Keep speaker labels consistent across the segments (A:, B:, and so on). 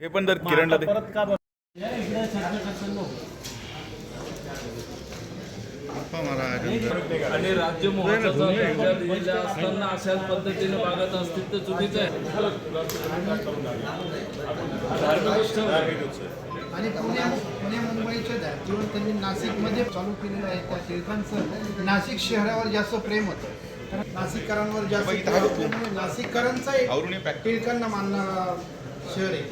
A: हे पण जर किरणला दे.
B: परत का बरं?
C: आणि राज्य महोत्सवाचा दर्जा दिलेला असताना अशाच पद्धतीने वागत असतील तर चुकीचं आहे. धार्मिक उत्सव आहे.
D: आणि पुण्या पुणे मुंबईच्या धर्तीवर त्यांनी नाशिकमध्ये चालू केलेलं आहे त्या टिळकांचं नाशिक शहरावर जास्त प्रेम होतं. नाशिककरांवर जास्त असल्यामुळे नाशिककरांचा एक टिळकांना मानणारा शहर आहे.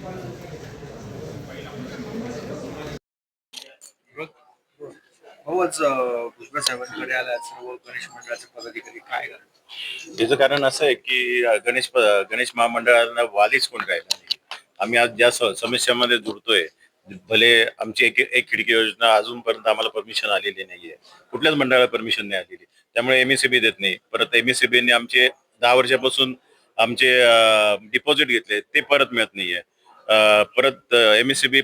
E: भाऊच भुजबळ साहेबांकडे आला सर्व गणेश मंडळाचे पदाधिकारी काय
F: त्याचं कारण असं आहे की गणेश गणेश महामंडळाला वालीच कोण राहिला नाही आम्ही आज ज्या समस्यामध्ये जुडतोय भले आमची एक एक खिडकी योजना अजूनपर्यंत आम्हाला परमिशन आलेली नाहीये. कुठल्याच मंडळाला परमिशन नाही आलेली. त्यामुळे एमएससीबी देत नाही. परत एमएससीबीने आमचे दहा वर्षापासून आमचे डिपॉझिट घेतले ते परत मिळत नाहीये. परत एमएससीबी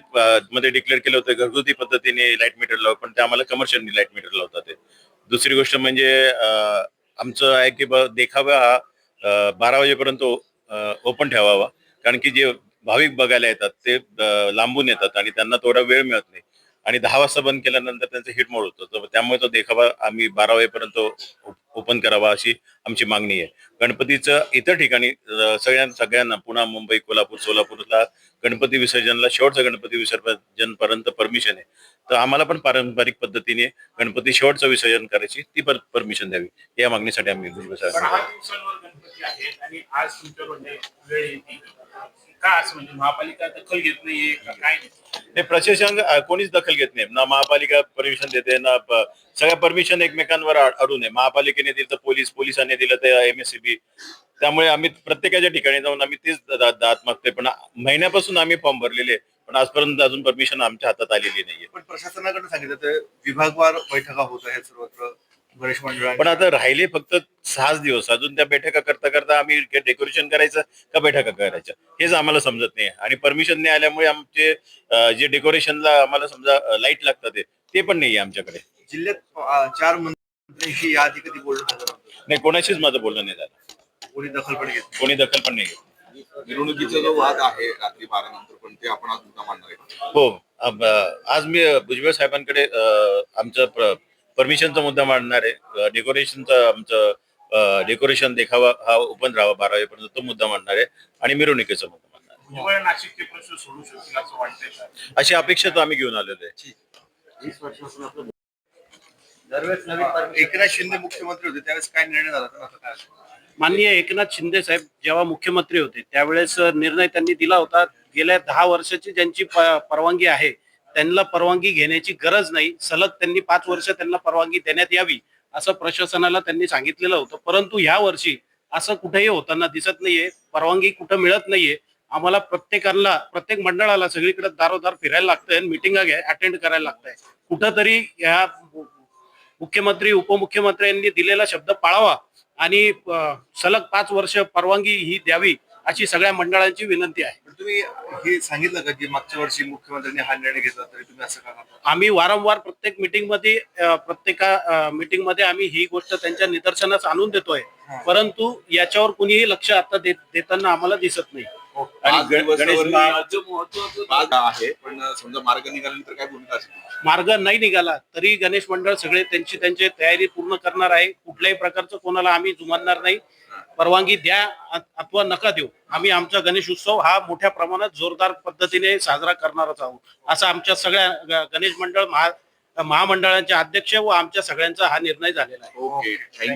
F: मध्ये डिक्लेअर केलं होतं घरगुती पद्धतीने लाइट मीटर लाव पण ते आम्हाला कमर्शियल लाइट मीटर लावतात ते. दुसरी गोष्ट म्हणजे आमचं आहे की देखावा हा बारा वाजेपर्यंत ओपन ठेवावा. कारण की जे भाविक बघायला येतात ते लांबून येतात आणि त्यांना थोडा वेळ मिळत नाही. आणि दहा वाजता बंद केल्यानंतर त्यांचं हिट मोड होतं. तर त्यामुळे तो देखावा आम्ही बारा वाजेपर्यंत ओपन करावा अशी आमची मागणी आहे. गणपतीचं इतर ठिकाणी सगळ्या सगळ्यांना पुन्हा मुंबई कोल्हापूर सोलापूरला गणपती विसर्जनला शेवटचं गणपती विसर्जनपर्यंत परमिशन आहे. तर आम्हाला पण पारंपरिक पद्धतीने गणपती शेवटचं विसर्जन करायची ती पर परमिशन द्यावी. या मागणीसाठी आम्ही भुजबळ
G: का असं म्हणजे महापालिका दखल घेत नाहीये का काय नाही?
F: प्रशासन अ, कोणीच दखल घेत नाही. ना महापालिका परमिशन देते ना प- सगळ्या परमिशन एकमेकांवर अड- अडून आहे महापालिकेने दिलं तर पोलीस पोलिसांनी दिलं तर एमएससीबी त्यामुळे आम्ही प्रत्येकाच्या ठिकाणी जाऊन आम्ही तेच दा- दात मागतोय. पण महिन्यापासून आम्ही फॉर्म भरलेले आहे. पण आजपर्यंत अजून परमिशन आमच्या हातात आलेली नाहीये.
E: पण प्रशासनाकडे सांगितलं तर विभागवार बैठका होत आहेत सर्वत्र. गणेश मंडळ
F: पण आता राहिले फक्त सहाच दिवस. अजून त्या बैठका करता करता आम्ही डेकोरेशन करायचं का बैठका करायच्या? हेच आम्हाला समजत नाही. आणि परमिशन नाही आल्यामुळे आमचे जे डेकोरेशनला आम्हाला समजा लाइट लागतात ते- ते पण नाहीये आमच्याकडे.
E: जिल्ह्यात चार मंत्र्यांशी या आधी कधी बोलणं.
F: नाही कोणाशीच माझं बोलणं नाही झालं.
E: कोणी दखल पण घेत नाही.
F: कोणी दखल पण नाही घेतली.
H: मिरवणुकीचा जो वाद आहे रात्री बारा नंतर पण ते आपण आज मुद्दा मांडणार आहे.
F: हो. आज मी भुजबळ साहेबांकडे आमचं परमिशनचा मुद्दा मांडणार आहे. डेकोरेशनचा आमचं डेकोरेशन देखावा हा ओपन राहावा बारा वाजेपर्यंत तो मुद्दा मांडणार आहे. आणि मिरवणुकीचा मुद्दा मांडणार आहे. अशी अपेक्षा तो आम्ही घेऊन आलेलो आहे.
E: दरवेळेस नवीन परमिशन- एकनाथ शिंदे मुख्यमंत्री होते त्यावेळेस काय निर्णय झाला तर
B: माननीय एकनाथ शिंदे साहेब जेव्हा मुख्यमंत्री होते त्यावेळेस निर्णय त्यांनी दिला होता. गेल्या दहा वर्षाची ज्यांची परवानगी आहे त्यांना परवानगी घेण्याची गरज नाही. सलग त्यांनी पाच वर्ष त्यांना परवानगी देण्यात यावी असं प्रशासनाला त्यांनी सांगितलेलं होतं. परंतु ह्या वर्षी असं कुठेही होताना दिसत नाहीये. परवानगी कुठं मिळत नाहीये. आम्हाला प्रत्येकाला प्रत्येक मंडळाला सगळीकडे दारोदार फिरायला लागतंय मिटिंगा घ्या अटेंड करायला लागतंय. कुठंतरी ह्या मुख्यमंत्री उपमुख्यमंत्र्यांनी दिलेला शब्द पाळावा आणि सलग पाच वर्ष परवानगी ही द्यावी. अशी सगळ्या मंडळांची विनंती आहे.
E: पण तुम्ही हे सांगितलं का की मागच्या वर्षी मुख्यमंत्र्यांनी हा निर्णय घेतला तरी तुम्ही असं का करता?
B: आम्ही वारंवार प्रत्येक मीटिंगमध्ये अ, प्रत्येका मीटिंगमध्ये आम्ही ही गोष्ट त्यांच्या निदर्शनास आणून देतोय. परंतु याच्यावर कुणीही लक्ष आता देत- देताना आम्हाला दिसत नाही.
F: आणि गणेश
C: राज्य महोत्सवाचं
H: आहे पण समजा मार्ग निघाल्यानंतर काय भूमिका असेल?
B: मार्ग नाही निघाला तरी गणेश मंडळ सगळे त्यांची त्यांची तयारी पूर्ण करणार आहे. कुठल्याही प्रकारचं कोणाला आम्ही जुमानणार नाही. परवानगी द्या अ- अथवा नका देऊ. आम्ही आमचा गणेश उत्सव हा मोठ्या प्रमाणात जोरदार पद्धतीने साजरा करणारच आहोत. असा आमच्या सगळ्या ग- गणेश मंडळ महा महामंडळांचे अध्यक्ष व आमच्या सगळ्यांचा हा निर्णय झालेला आहे.
H: Okay thank you.